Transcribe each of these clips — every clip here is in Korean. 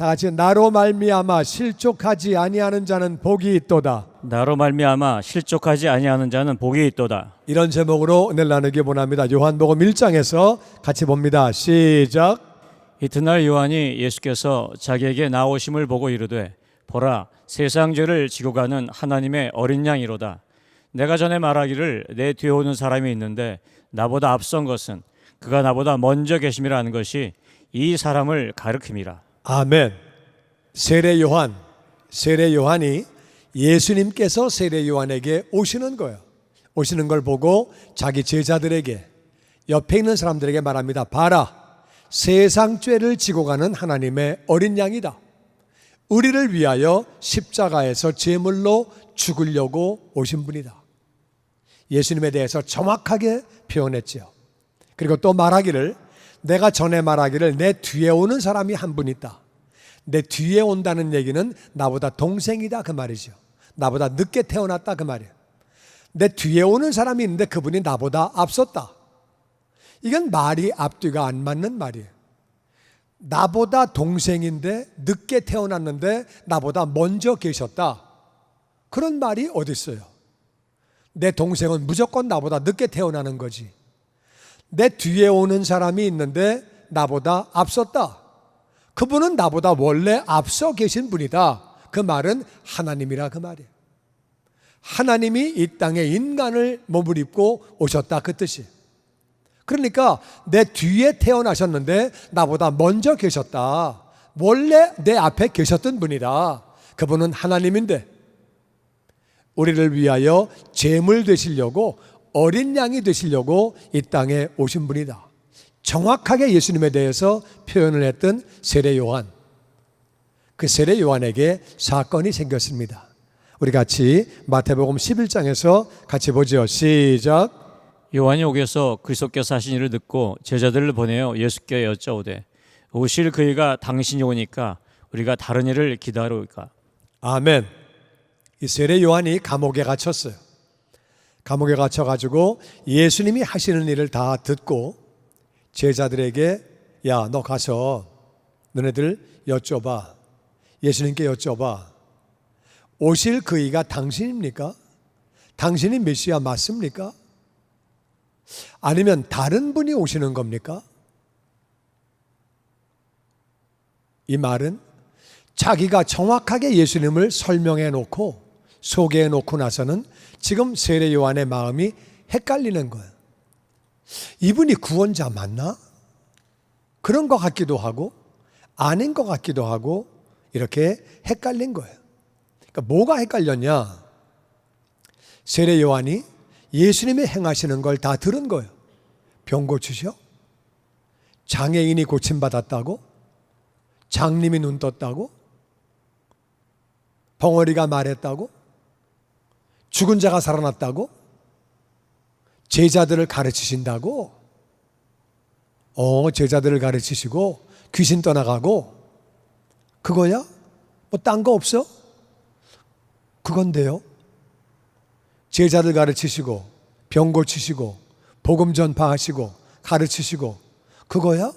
다 같이 나로 말미암아 실족하지 아니하는 자는 복이 있도다. 나로 말미암아 실족하지 아니하는 자는 복이 있도다. 이런 제목으로 오늘 나누기 원합니다. 요한복음 1장에서 같이 봅니다. 시작. 이튿날 요한이 예수께서 자기에게 나오심을 보고 이르되 보라 세상 죄를 지고 가는 하나님의 어린 양이로다. 내가 전에 말하기를 내 뒤에 오는 사람이 있는데 나보다 앞선 것은 그가 나보다 먼저 계심이라는 것이 이 사람을 가르킴이라. 아멘. 세례 요한, 세례 요한이 예수님께서 세례 요한에게 오시는 거예요. 오시는 걸 보고 자기 제자들에게 옆에 있는 사람들에게 말합니다. 봐라. 세상 죄를 지고 가는 하나님의 어린 양이다. 우리를 위하여 십자가에서 제물로 죽으려고 오신 분이다. 예수님에 대해서 정확하게 표현했지요. 그리고 또 말하기를 내가 전에 말하기를 내 뒤에 오는 사람이 한 분 있다. 내 뒤에 온다는 얘기는 나보다 동생이다 그 말이죠. 나보다 늦게 태어났다 그 말이에요. 내 뒤에 오는 사람이 있는데 그분이 나보다 앞섰다. 이건 말이 앞뒤가 안 맞는 말이에요. 나보다 동생인데 늦게 태어났는데 나보다 먼저 계셨다. 그런 말이 어디 있어요? 내 동생은 무조건 나보다 늦게 태어나는 거지. 내 뒤에 오는 사람이 있는데 나보다 앞섰다. 그분은 나보다 원래 앞서 계신 분이다. 그 말은 하나님이라 그 말이에요. 하나님이 이 땅에 인간을 몸을 입고 오셨다 그 뜻이에요. 그러니까 내 뒤에 태어나셨는데 나보다 먼저 계셨다. 원래 내 앞에 계셨던 분이다. 그분은 하나님인데 우리를 위하여 제물 되시려고 어린 양이 되시려고 이 땅에 오신 분이다. 정확하게 예수님에 대해서 표현을 했던 세례 요한. 그 세례 요한에게 사건이 생겼습니다. 우리 같이 마태복음 11장에서 같이 보죠. 시작. 요한이 옥에서 그리스도께서 하신 일을 듣고 제자들을 보내어 예수께 여짜오되 오실 그이가 당신이 오니까 우리가 다른 일을 기다려올까 아멘. 이 세례 요한이 감옥에 갇혔어요. 감옥에 갇혀 가지고 예수님이 하시는 일을 다 듣고 제자들에게 야, 너 가서 너네들 여쭤봐. 예수님께 여쭤봐. 오실 그이가 당신입니까? 당신이 메시아 맞습니까? 아니면 다른 분이 오시는 겁니까? 이 말은 자기가 정확하게 예수님을 설명해 놓고 소개해 놓고 나서는 지금 세례 요한의 마음이 헷갈리는 거예요. 이분이 구원자 맞나? 그런 것 같기도 하고 아닌 것 같기도 하고 이렇게 헷갈린 거예요. 그러니까 뭐가 헷갈렸냐? 세례 요한이 예수님이 행하시는 걸 다 들은 거예요. 병 고치셔? 장애인이 고침받았다고? 장님이 눈 떴다고? 벙어리가 말했다고? 죽은 자가 살아났다고? 제자들을 가르치신다고? 어, 제자들을 가르치시고 귀신 떠나가고 그거야? 뭐 딴 거 없어? 그건데요. 제자들 가르치시고 병 고치시고 복음 전파하시고 가르치시고 그거야?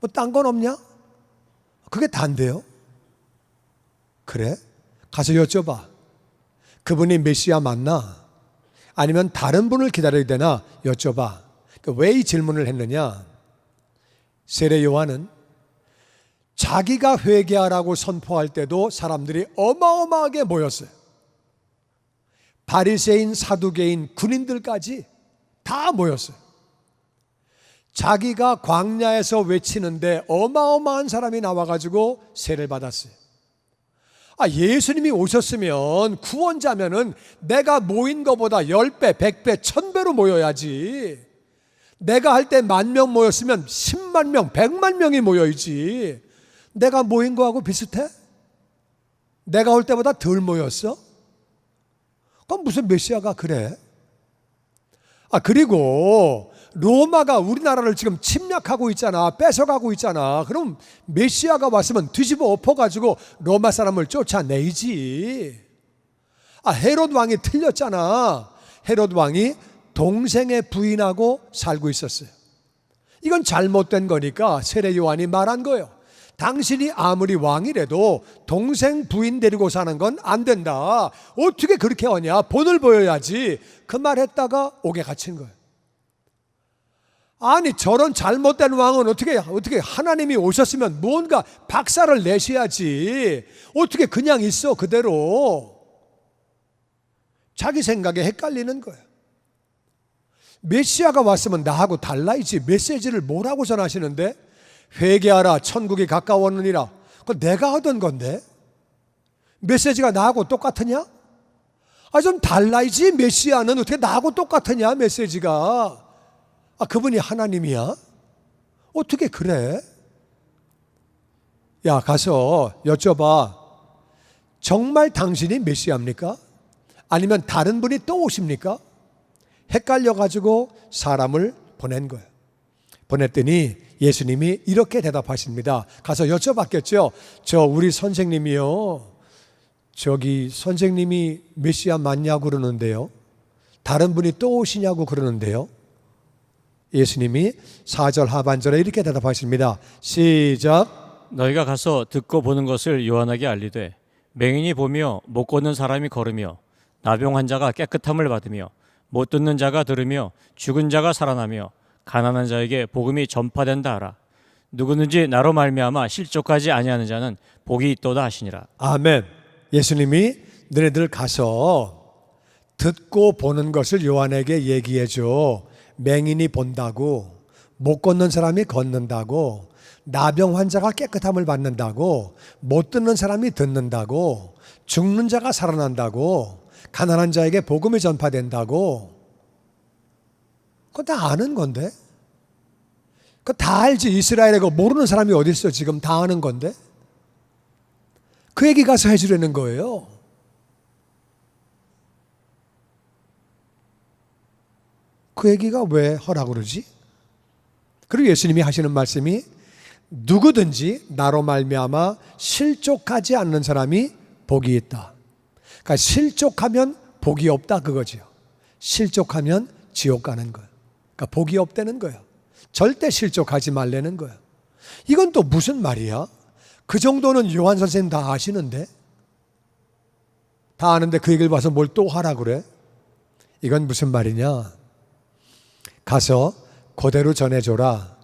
뭐 딴 건 없냐? 그게 단데요. 그래? 가서 여쭤봐. 그분이 메시아 맞나? 아니면 다른 분을 기다려야 되나? 여쭤봐. 왜 이 질문을 했느냐? 세례 요한은 자기가 회개하라고 선포할 때도 사람들이 어마어마하게 모였어요. 바리새인, 사두개인, 군인들까지 다 모였어요. 자기가 광야에서 외치는데 어마어마한 사람이 나와가지고 세례를 받았어요. 아, 예수님이 오셨으면 구원자면은 내가 모인 것보다 10배, 100배, 1000배로 모여야지. 내가 할 때 만 명 모였으면 10만 명, 100만 명이 모여야지. 내가 모인 거하고 비슷해? 내가 올 때보다 덜 모였어? 그럼 무슨 메시아가 그래? 아, 그리고 로마가 우리나라를 지금 침략하고 있잖아. 뺏어가고 있잖아. 그럼 메시아가 왔으면 뒤집어 엎어가지고 로마 사람을 쫓아내지. 아, 헤롯 왕이 틀렸잖아. 헤롯 왕이 동생의 부인하고 살고 있었어요. 이건 잘못된 거니까 세례 요한이 말한 거예요. 당신이 아무리 왕이라도 동생 부인 데리고 사는 건 안 된다. 어떻게 그렇게 하냐? 본을 보여야지. 그 말 했다가 옥에 갇힌 거예요. 아니 저런 잘못된 왕은 어떻게 어떻게 하나님이 오셨으면 뭔가 박살을 내셔야지. 어떻게 그냥 있어 그대로. 자기 생각에 헷갈리는 거예요. 메시아가 왔으면 나하고 달라이지 메시지를 뭐라고 전하시는데 회개하라 천국이 가까웠느니라 그거 내가 하던 건데 메시지가 나하고 똑같으냐? 아 좀 달라이지 메시아는 어떻게 나하고 똑같으냐 메시지가 아 그분이 하나님이야? 어떻게 그래? 야 가서 여쭤봐 정말 당신이 메시아입니까? 아니면 다른 분이 또 오십니까? 헷갈려 가지고 사람을 보낸 거예요. 보냈더니 예수님이 이렇게 대답하십니다. 가서 여쭤봤겠죠. 저 우리 선생님이요. 저기 선생님이 메시아 맞냐고 그러는데요. 다른 분이 또 오시냐고 그러는데요. 예수님이 4절 하반절에 이렇게 대답하십니다. 시작. 너희가 가서 듣고 보는 것을 요한에게 알리되 맹인이 보며 못 걷는 사람이 걸으며 나병 환자가 깨끗함을 받으며 못 듣는 자가 들으며 죽은 자가 살아나며 가난한 자에게 복음이 전파된다 하라 누구든지 나로 말미암아 실족하지 아니하는 자는 복이 있도다 하시니라 아멘. 예수님이 너네들 가서 듣고 보는 것을 요한에게 얘기해 줘. 맹인이 본다고, 못 걷는 사람이 걷는다고, 나병 환자가 깨끗함을 받는다고, 못 듣는 사람이 듣는다고, 죽는 자가 살아난다고, 가난한 자에게 복음이 전파된다고. 그거 다 아는 건데? 그거 다 알지. 이스라엘에 그 모르는 사람이 어디 있어 지금 다 아는 건데? 그 얘기 가서 해주려는 거예요. 그 얘기가 왜 하라 그러지? 그리고 예수님이 하시는 말씀이 누구든지 나로 말미암아 실족하지 않는 사람이 복이 있다. 그러니까 실족하면 복이 없다 그거죠. 실족하면 지옥 가는 거예요. 그러니까 복이 없다는 거예요. 절대 실족하지 말라는 거예요. 이건 또 무슨 말이야? 그 정도는 요한 선생님 다 아시는데 다 아는데 그 얘기를 봐서 뭘 또 하라 그래? 이건 무슨 말이냐? 가서 그대로 전해줘라.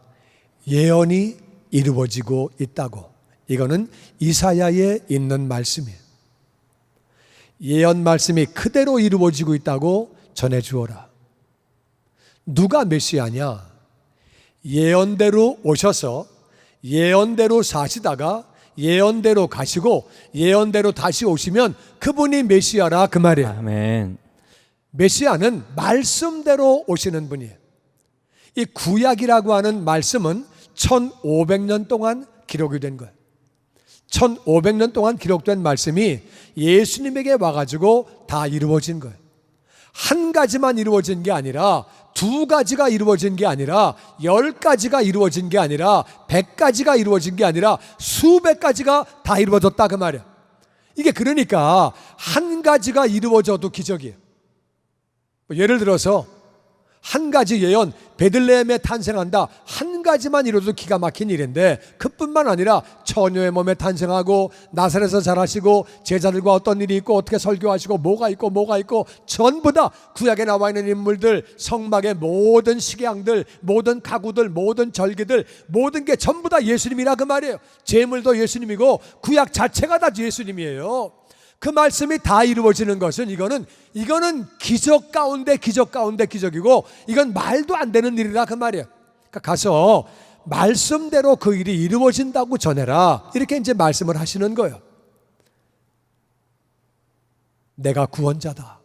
예언이 이루어지고 있다고. 이거는 이사야에 있는 말씀이에요. 예언 말씀이 그대로 이루어지고 있다고 전해주어라. 누가 메시아냐? 예언대로 오셔서 예언대로 사시다가 예언대로 가시고 예언대로 다시 오시면 그분이 메시아라 그 말이에요. 아멘 메시아는 말씀대로 오시는 분이에요. 이 구약이라고 하는 말씀은 1500년 동안 기록이 된 거예요. 1500년 동안 기록된 말씀이 예수님에게 와가지고 다 이루어진 거예요. 한 가지만 이루어진 게 아니라 두 가지가 이루어진 게 아니라 열 가지가 이루어진 게 아니라 백 가지가 이루어진 게 아니라 수백 가지가 다 이루어졌다 그 말이야. 이게 그러니까 한 가지가 이루어져도 기적이에요. 뭐 예를 들어서 한 가지 예언 베들레헴에 탄생한다. 한 가지만 이뤄도 기가 막힌 일인데 그뿐만 아니라 처녀의 몸에 탄생하고 나사렛에서 자라시고 제자들과 어떤 일이 있고 어떻게 설교하시고 뭐가 있고 뭐가 있고 전부 다 구약에 나와 있는 인물들 성막의 모든 식양들 모든 가구들 모든 절기들 모든 게 전부 다 예수님이라 그 말이에요. 제물도 예수님이고 구약 자체가 다 예수님이에요 그 말씀이 다 이루어지는 것은 이거는 이거는 기적 가운데 기적 가운데 기적이고 이건 말도 안 되는 일이라 그 말이에요. 그러니까 가서 말씀대로 그 일이 이루어진다고 전해라. 이렇게 이제 말씀을 하시는 거예요. 내가 구원자다.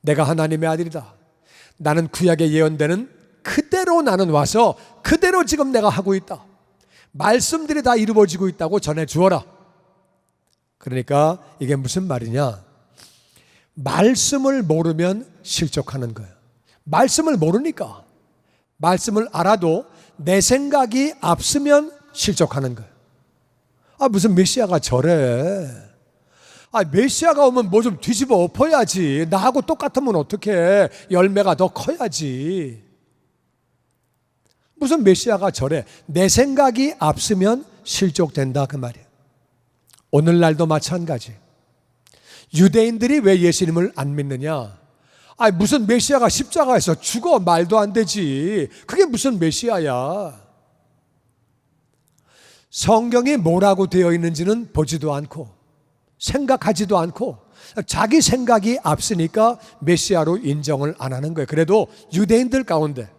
내가 하나님의 아들이다. 나는 구약에 예언되는 그대로 나는 와서 그대로 지금 내가 하고 있다. 말씀들이 다 이루어지고 있다고 전해 주어라. 그러니까 이게 무슨 말이냐? 말씀을 모르면 실족하는 거예요. 말씀을 모르니까. 말씀을 알아도 내 생각이 앞서면 실족하는 거예요. 아, 무슨 메시아가 저래. 아, 메시아가 오면 뭐 좀 뒤집어 엎어야지. 나하고 똑같으면 어떻게 열매가 더 커야지. 무슨 메시아가 저래. 내 생각이 앞서면 실족된다 그 말이에요. 오늘날도 마찬가지. 유대인들이 왜 예수님을 안 믿느냐? 아 무슨 메시아가 십자가에서 죽어 말도 안 되지. 그게 무슨 메시아야? 성경이 뭐라고 되어 있는지는 보지도 않고 생각하지도 않고 자기 생각이 앞서니까 메시아로 인정을 안 하는 거예요. 그래도 유대인들 가운데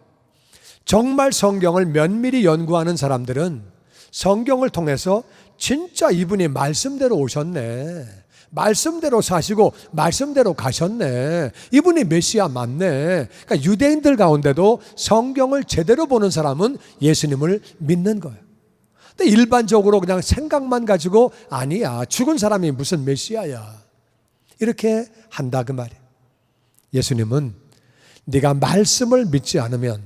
정말 성경을 면밀히 연구하는 사람들은 성경을 통해서 진짜 이분이 말씀대로 오셨네. 말씀대로 사시고 말씀대로 가셨네. 이분이 메시아 맞네. 그러니까 유대인들 가운데도 성경을 제대로 보는 사람은 예수님을 믿는 거예요. 근데 일반적으로 그냥 생각만 가지고 아니야. 죽은 사람이 무슨 메시아야. 이렇게 한다 그 말이에요. 예수님은 네가 말씀을 믿지 않으면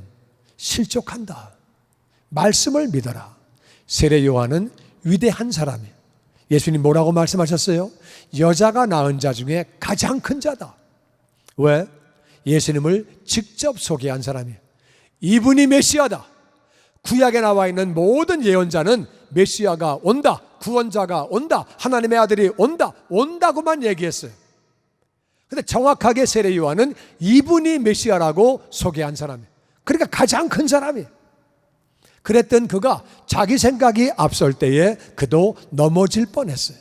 실족한다. 말씀을 믿어라. 세례 요한은 위대한 사람이에요. 예수님 뭐라고 말씀하셨어요? 여자가 낳은 자 중에 가장 큰 자다. 왜? 예수님을 직접 소개한 사람이에요. 이분이 메시아다. 구약에 나와 있는 모든 예언자는 메시아가 온다. 구원자가 온다. 하나님의 아들이 온다. 온다고만 얘기했어요. 근데 정확하게 세례 요한은 이분이 메시아라고 소개한 사람이에요. 그러니까 가장 큰 사람이에요. 그랬던 그가 자기 생각이 앞설 때에 그도 넘어질 뻔했어요.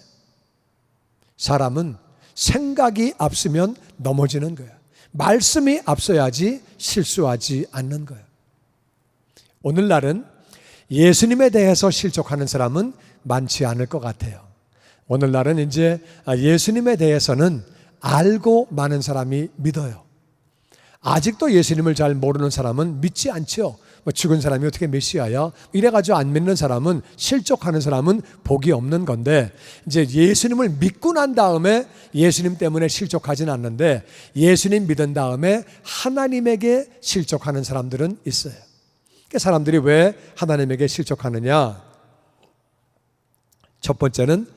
사람은 생각이 앞서면 넘어지는 거예요. 말씀이 앞서야지 실수하지 않는 거예요. 오늘날은 예수님에 대해서 실족하는 사람은 많지 않을 것 같아요. 오늘날은 이제 예수님에 대해서는 알고 많은 사람이 믿어요. 아직도 예수님을 잘 모르는 사람은 믿지 않죠. 뭐 죽은 사람이 어떻게 메시아야? 이래가지고 안 믿는 사람은 실족하는 사람은 복이 없는 건데 이제 예수님을 믿고 난 다음에 예수님 때문에 실족하지는 않는데 예수님 믿은 다음에 하나님에게 실족하는 사람들은 있어요. 그 사람들이 왜 하나님에게 실족하느냐? 첫 번째는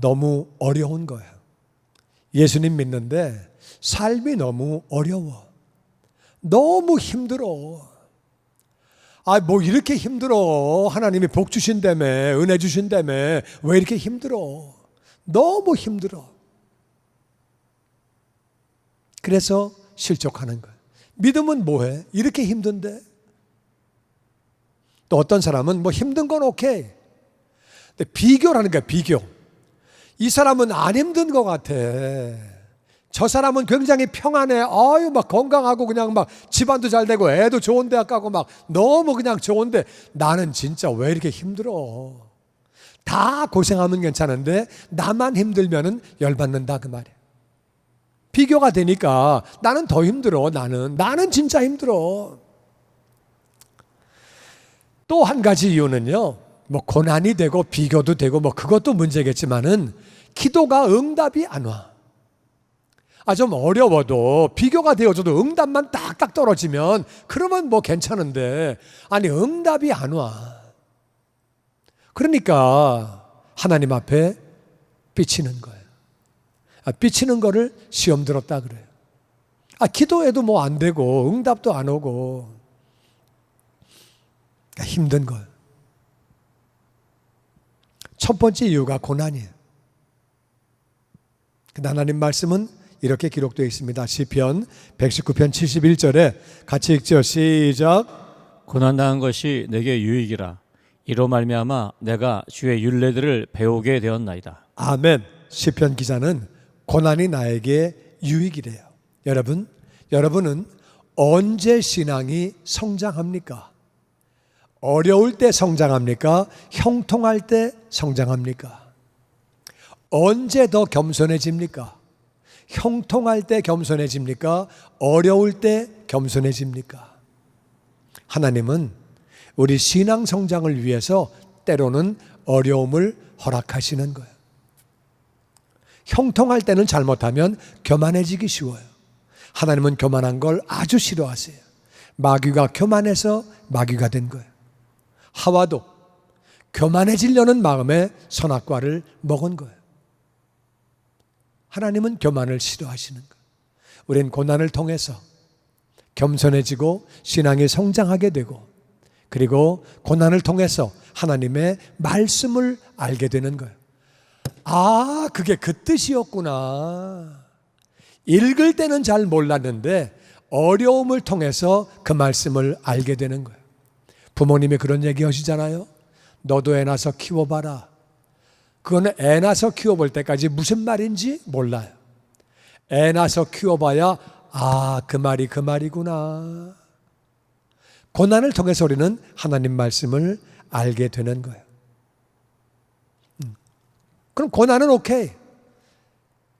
너무 어려운 거예요. 예수님 믿는데 삶이 너무 어려워. 너무 힘들어. 아, 뭐 이렇게 힘들어. 하나님이 복 주신다며, 은혜 주신다며. 왜 이렇게 힘들어? 너무 힘들어. 그래서 실족하는 거예요. 믿음은 뭐해? 이렇게 힘든데? 또 어떤 사람은 뭐 힘든 건 오케이. 근데 비교라는 거야, 비교. 이 사람은 안 힘든 것 같아. 저 사람은 굉장히 평안해. 아유, 막 건강하고 그냥 막 집안도 잘 되고 애도 좋은 대학 가고 막 너무 그냥 좋은데 나는 진짜 왜 이렇게 힘들어? 다 고생하면 괜찮은데 나만 힘들면은 열받는다 그 말이야. 비교가 되니까 나는 더 힘들어. 나는 나는 진짜 힘들어. 또 한 가지 이유는요. 뭐 고난이 되고 비교도 되고 뭐 그것도 문제겠지만은 기도가 응답이 안 와. 아, 좀 어려워도 비교가 되어줘도 응답만 딱딱 떨어지면 그러면 뭐 괜찮은데 아니 응답이 안 와. 그러니까 하나님 앞에 삐치는 거예요. 아, 삐치는 거를 시험 들었다 그래요. 아, 기도해도 뭐 안 되고 응답도 안 오고 그러니까 힘든 거예요. 첫 번째 이유가 고난이에요. 하나님 말씀은 이렇게 기록되어 있습니다. 시편 119편 71절에 같이 읽죠. 시작. 고난 당한 것이 내게 유익이라 이로 말미암아 내가 주의 율례들을 배우게 되었나이다. 아멘. 시편 기자는 고난이 나에게 유익이래요. 여러분, 여러분은 언제 신앙이 성장합니까? 어려울 때 성장합니까? 형통할 때 성장합니까? 언제 더 겸손해집니까? 형통할 때 겸손해집니까? 어려울 때 겸손해집니까? 하나님은 우리 신앙 성장을 위해서 때로는 어려움을 허락하시는 거예요. 형통할 때는 잘못하면 교만해지기 쉬워요. 하나님은 교만한 걸 아주 싫어하세요. 마귀가 교만해서 마귀가 된 거예요. 하와도 교만해지려는 마음에 선악과를 먹은 거예요. 하나님은 교만을 싫어하시는 것. 우린 고난을 통해서 겸손해지고 신앙이 성장하게 되고 그리고 고난을 통해서 하나님의 말씀을 알게 되는 거예요. 아, 그게 그 뜻이었구나. 읽을 때는 잘 몰랐는데 어려움을 통해서 그 말씀을 알게 되는 거예요. 부모님이 그런 얘기 하시잖아요. 너도 애 낳아서 키워봐라. 그거는 애 낳아서 키워볼 때까지 무슨 말인지 몰라요. 애 낳아서 키워봐야 아, 그 말이 그 말이구나. 고난을 통해서 우리는 하나님 말씀을 알게 되는 거예요. 음. 그럼 고난은 오케이.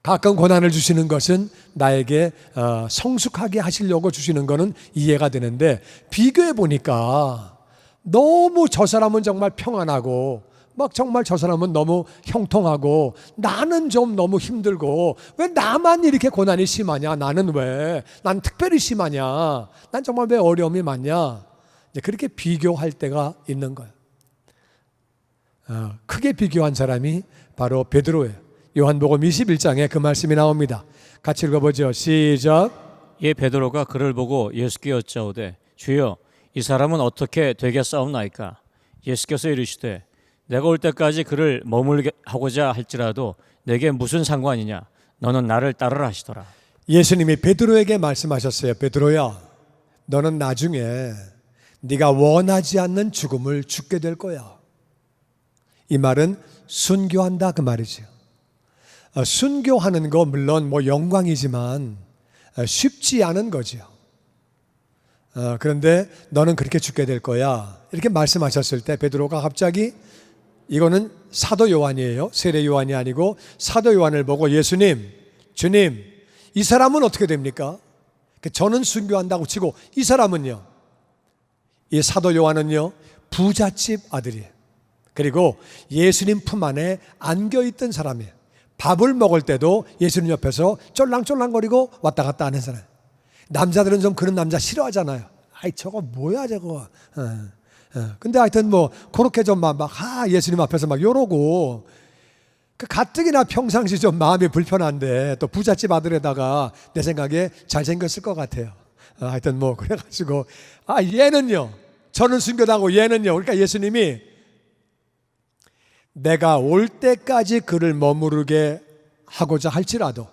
가끔 고난을 주시는 것은 나에게 어, 성숙하게 하시려고 주시는 것은 이해가 되는데 비교해 보니까 너무 저 사람은 정말 평안하고 막 정말 저 사람은 너무 형통하고 나는 좀 너무 힘들고 왜 나만 이렇게 고난이 심하냐 나는 왜 난 특별히 심하냐 난 정말 왜 어려움이 많냐 그렇게 비교할 때가 있는 거예요. 어, 크게 비교한 사람이 바로 베드로예요. 요한복음 21장에 그 말씀이 나옵니다. 같이 읽어보죠. 시작. 예 베드로가 그를 보고 예수께 여짜오되 주여 이 사람은 어떻게 되겠사옵나이까 예수께서 이르시되 내가 올 때까지 그를 머물게 하고자 할지라도 내게 무슨 상관이냐 너는 나를 따르라 하시더라 예수님이 베드로에게 말씀하셨어요. 베드로야, 너는 나중에 네가 원하지 않는 죽음을 죽게 될 거야. 이 말은 순교한다 그 말이죠. 어, 순교하는 거 물론 뭐 영광이지만 어, 쉽지 않은 거죠. 어, 그런데 너는 그렇게 죽게 될 거야. 이렇게 말씀하셨을 때 베드로가 갑자기 이거는 사도 요한이에요. 세례 요한이 아니고 사도 요한을 보고 예수님, 주님, 이 사람은 어떻게 됩니까? 그 저는 순교한다고 치고 이 사람은요. 이 사도 요한은요. 부잣집 아들이에요. 그리고 예수님 품 안에 안겨 있던 사람이에요. 밥을 먹을 때도 예수님 옆에서 쫄랑쫄랑거리고 왔다 갔다 하는 사람. 남자들은 좀 그런 남자 싫어하잖아요. 아이 저거 뭐야 저거. 어, 어. 근데 하여튼 뭐 그렇게 좀막아 예수님 앞에서 막 요러고 그 가뜩이나 평상시 좀 마음이 불편한데 또 부잣집 아들에다가 내 생각에 잘생겼을 것 같아요. 어, 하여튼 뭐 그래가지고 아 얘는요 저는 순교당하고 얘는요 그러니까 예수님이 내가 올 때까지 그를 머무르게 하고자 할지라도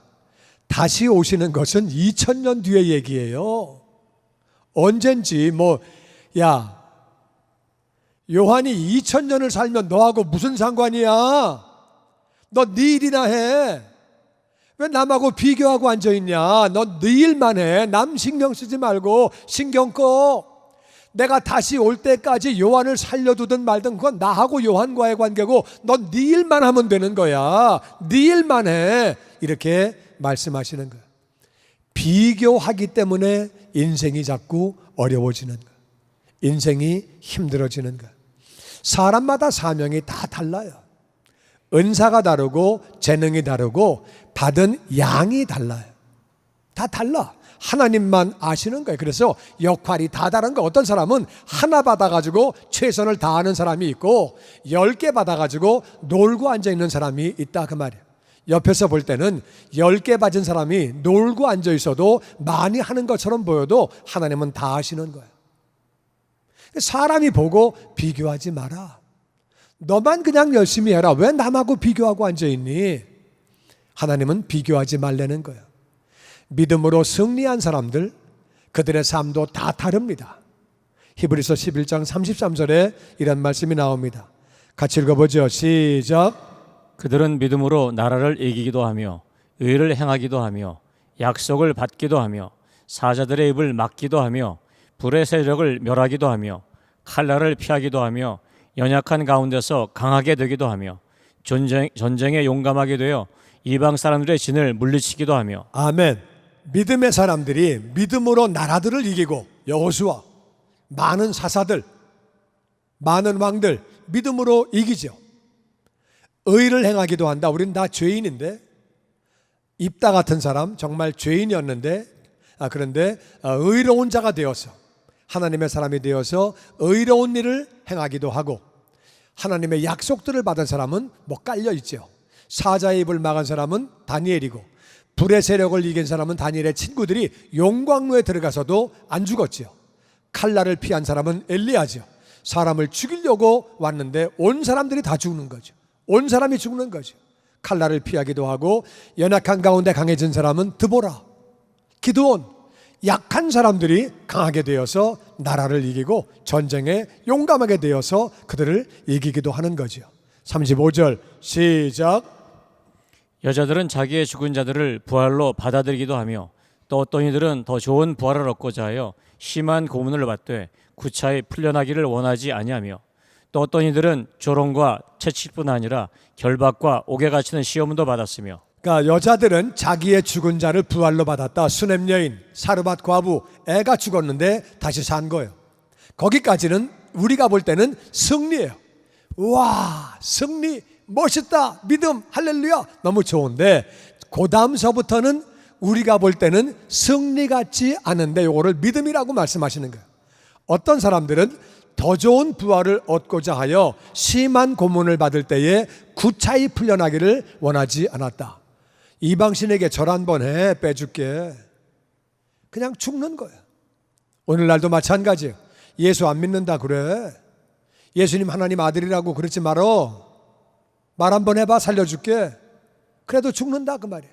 다시 오시는 것은 2000년 뒤의 얘기예요. 언젠지 뭐 야 요한이 2000년을 살면 너하고 무슨 상관이야? 너 네 일이나 해. 왜 남하고 비교하고 앉아 있냐? 너네 일만 해. 남 신경 쓰지 말고 신경 꺼. 내가 다시 올 때까지 요한을 살려두든 말든 그건 나하고 요한과의 관계고 넌 네 일만 하면 되는 거야. 네 일만 해. 이렇게 말씀하시는 거야. 비교하기 때문에 인생이 자꾸 어려워지는 거야. 인생이 힘들어지는 거야. 사람마다 사명이 다 달라요. 은사가 다르고 재능이 다르고 받은 양이 달라요. 다 달라. 하나님만 아시는 거예요. 그래서 역할이 다 다른 거. 어떤 사람은 하나 받아가지고 최선을 다하는 사람이 있고 열 개 받아가지고 놀고 앉아 있는 사람이 있다 그 말이에요. 옆에서 볼 때는 열 개 받은 사람이 놀고 앉아 있어도 많이 하는 것처럼 보여도 하나님은 다 아시는 거예요. 사람이 보고 비교하지 마라. 너만 그냥 열심히 해라. 왜 남하고 비교하고 앉아 있니? 하나님은 비교하지 말라는 거예요. 믿음으로 승리한 사람들 그들의 삶도 다 다릅니다. 히브리서 11장 33절에 이런 말씀이 나옵니다. 같이 읽어보죠. 시작. 그들은 믿음으로 나라를 이기기도 하며 의를 행하기도 하며 약속을 받기도 하며 사자들의 입을 막기도 하며 불의 세력을 멸하기도 하며 칼날을 피하기도 하며 연약한 가운데서 강하게 되기도 하며 전쟁, 전쟁에 용감하게 되어 이방 사람들의 진을 물리치기도 하며 아멘. 믿음의 사람들이 믿음으로 나라들을 이기고 여호수아 많은 사사들 많은 왕들 믿음으로 이기죠. 의를 행하기도 한다. 우린 다 죄인인데 입다 같은 사람 정말 죄인이었는데 아 그런데 어, 의로운 자가 되어서 하나님의 사람이 되어서 의로운 일을 행하기도 하고 하나님의 약속들을 받은 사람은 뭐 깔려 있죠. 사자의 입을 막은 사람은 다니엘이고 불의 세력을 이긴 사람은 다니엘의 친구들이 용광로에 들어가서도 안 죽었지요. 칼날을 피한 사람은 엘리야죠. 사람을 죽이려고 왔는데 온 사람들이 다 죽는 거죠. 온 사람이 죽는 거죠. 칼날을 피하기도 하고 연약한 가운데 강해진 사람은 드보라, 기드온, 약한 사람들이 강하게 되어서 나라를 이기고 전쟁에 용감하게 되어서 그들을 이기기도 하는 거죠. 35절 시작. 여자들은 자기의 죽은 자들을 부활로 받아들이기도 하며 또 어떤 이들은 더 좋은 부활을 얻고자 하여 심한 고문을 받되 구차히 풀려나기를 원하지 아니하며 또 어떤 이들은 조롱과 채찍뿐 아니라 결박과 옥에 갇히는 시험도 받았으며 그러니까 여자들은 자기의 죽은 자를 부활로 받았다. 수냄 여인, 사르밧 과부, 애가 죽었는데 다시 산 거예요. 거기까지는 우리가 볼 때는 승리예요. 와, 승리, 멋있다, 믿음, 할렐루야, 너무 좋은데 그 다음서부터는 우리가 볼 때는 승리 같지 않은데 요거를 믿음이라고 말씀하시는 거예요. 어떤 사람들은 더 좋은 부활을 얻고자 하여 심한 고문을 받을 때에 구차히 풀려나기를 원하지 않았다. 이방신에게 절 한 번 해, 빼줄게. 그냥 죽는 거야. 오늘날도 마찬가지예요. 예수 안 믿는다 그래. 예수님 하나님 아들이라고 그러지 말어. 말 한 번 해봐 살려줄게. 그래도 죽는다 그 말이야.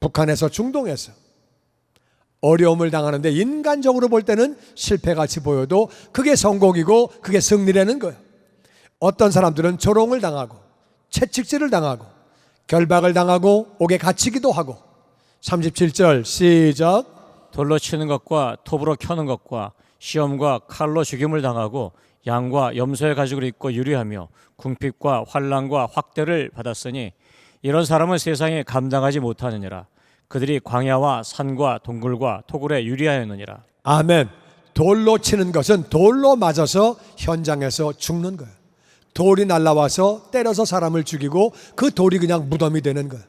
북한에서 중동에서 어려움을 당하는데 인간적으로 볼 때는 실패같이 보여도 그게 성공이고 그게 승리라는 거예요. 어떤 사람들은 조롱을 당하고 채찍질을 당하고 결박을 당하고 옥에 갇히기도 하고 37절 시작 돌로 치는 것과 톱으로 켜는 것과 시험과 칼로 죽임을 당하고 양과 염소의 가죽을 입고 유리하며 궁핍과 환란과 확대를 받았으니 이런 사람은 세상에 감당하지 못하느니라 그들이 광야와 산과 동굴과 토굴에 유리하였느니라 아멘. 돌로 치는 것은 돌로 맞아서 현장에서 죽는 거예요. 돌이 날라와서 때려서 사람을 죽이고 그 돌이 그냥 무덤이 되는 거예요.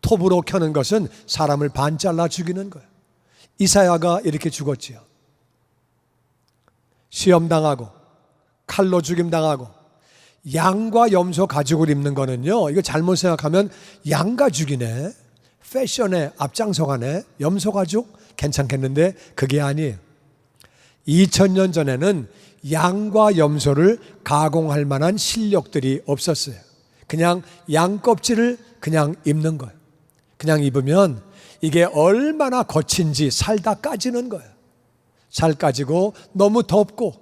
톱으로 켜는 것은 사람을 반 잘라 죽이는 거예요. 이사야가 이렇게 죽었지요. 시험 당하고 칼로 죽임 당하고 양과 염소 가죽을 입는 거는요. 이거 잘못 생각하면 양 가죽이네. 패션에 앞장서가네. 염소 가죽 괜찮겠는데 그게 아니에요. 2000년 전에는 양과 염소를 가공할 만한 실력들이 없었어요. 그냥 양 껍질을 그냥 입는 거예요. 그냥 입으면 이게 얼마나 거친지 살다 까지는 거예요. 살 까지고 너무 덥고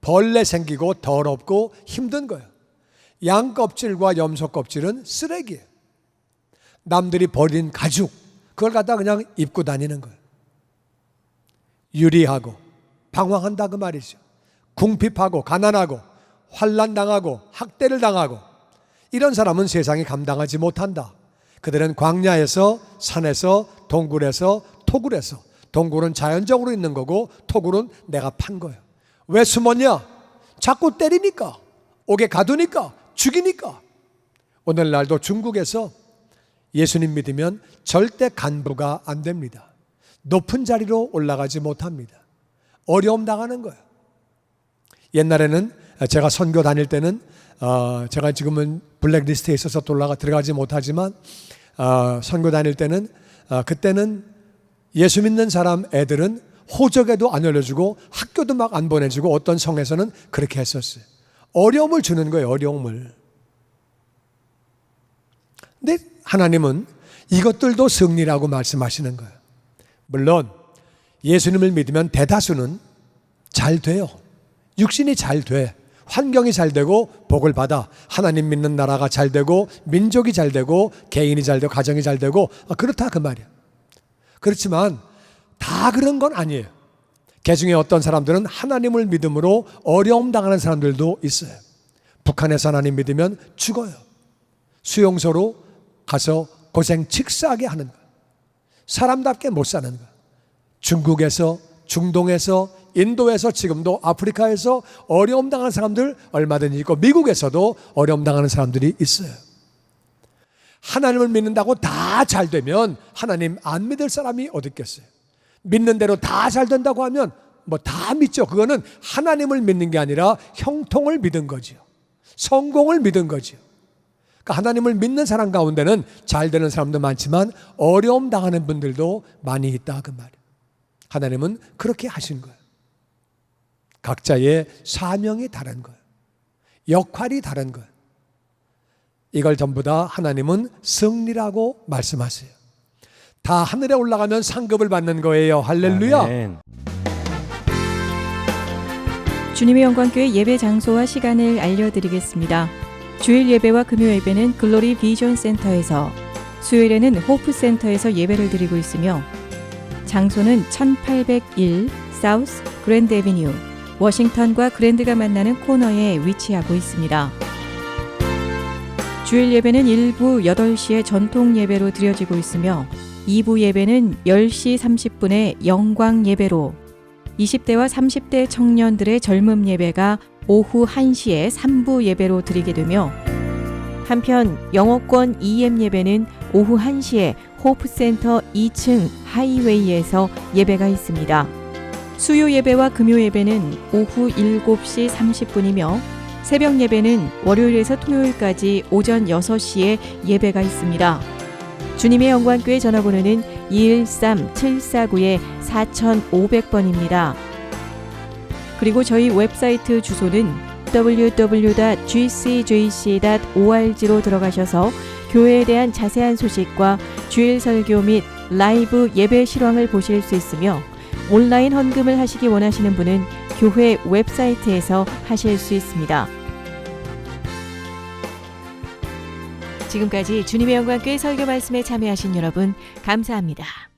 벌레 생기고 더럽고 힘든 거예요. 양 껍질과 염소 껍질은 쓰레기예요. 남들이 버린 가죽 그걸 갖다 그냥 입고 다니는 거예요. 유리하고 방황한다 그 말이죠. 궁핍하고 가난하고 환란 당하고 학대를 당하고 이런 사람은 세상이 감당하지 못한다. 그들은 광야에서 산에서 동굴에서 토굴에서 동굴은 자연적으로 있는 거고 토굴은 내가 판 거예요. 왜 숨었냐? 자꾸 때리니까 옥에 가두니까 죽이니까 오늘날도 중국에서 예수님 믿으면 절대 간부가 안 됩니다. 높은 자리로 올라가지 못합니다. 어려움 당하는 거예요. 옛날에는 제가 선교 다닐 때는 어, 제가 지금은 블랙리스트에 있어서 올라가 들어가지 못하지만 어, 선교 다닐 때는 어, 그때는 예수 믿는 사람 애들은 호적에도 안 올려주고 학교도 막 안 보내주고 어떤 성에서는 그렇게 했었어요. 어려움을 주는 거예요. 어려움을. 근데 하나님은 이것들도 승리라고 말씀하시는 거예요. 물론 예수님을 믿으면 대다수는 잘 돼요. 육신이 잘 돼. 환경이 잘 되고 복을 받아. 하나님 믿는 나라가 잘 되고 민족이 잘 되고 개인이 잘 되고 가정이 잘 되고 아, 그렇다 그 말이야. 그렇지만 다 그런 건 아니에요. 개 중에 어떤 사람들은 하나님을 믿음으로 어려움 당하는 사람들도 있어요. 북한에서 하나님 믿으면 죽어요. 수용소로 가서 고생 칙사하게 하는 거예요. 사람답게 못 사는 거예요. 중국에서, 중동에서, 인도에서 지금도 아프리카에서 어려움 당하는 사람들 얼마든지 있고 미국에서도 어려움 당하는 사람들이 있어요. 하나님을 믿는다고 다 잘 되면 하나님 안 믿을 사람이 어디 있겠어요? 믿는 대로 다 잘 된다고 하면 뭐 다 믿죠. 그거는 하나님을 믿는 게 아니라 형통을 믿은 거지요. 성공을 믿은 거지요. 그러니까 하나님을 믿는 사람 가운데는 잘 되는 사람도 많지만 어려움 당하는 분들도 많이 있다 그 말이에요. 하나님은 그렇게 하신 거예요. 각자의 사명이 다른 거예요. 역할이 다른 거예요. 이걸 전부 다 하나님은 승리라고 말씀하세요. 다 하늘에 올라가면 상급을 받는 거예요. 할렐루야. 아멘. 주님의 영광교회 예배 장소와 시간을 알려드리겠습니다. 주일 예배와 금요 예배는 글로리 비전 센터에서, 수요일에는 호프 센터에서 예배를 드리고 있으며, 장소는 1801 사우스 그랜드 에비뉴, 워싱턴과 그랜드가 만나는 코너에 위치하고 있습니다. 주일 예배는 일부 8시에 전통 예배로 드려지고 있으며, 2부 예배는 10시 30분에 영광 예배로 20대와 30대 청년들의 젊음 예배가 오후 1시에 3부 예배로 드리게 되며 한편 영어권 EM 예배는 오후 1시에 호프센터 2층 하이웨이에서 예배가 있습니다. 수요 예배와 금요 예배는 오후 7시 30분이며 새벽 예배는 월요일에서 토요일까지 오전 6시에 예배가 있습니다. 주님의 영광교회 전화번호는 213-749-4500번입니다. 그리고 저희 웹사이트 주소는 www.gcjc.org로 들어가셔서 교회에 대한 자세한 소식과 주일 설교 및 라이브 예배 실황을 보실 수 있으며 온라인 헌금을 하시기 원하시는 분은 교회 웹사이트에서 하실 수 있습니다. 지금까지 주님의 영광교회 설교 말씀에 참여하신 여러분 감사합니다.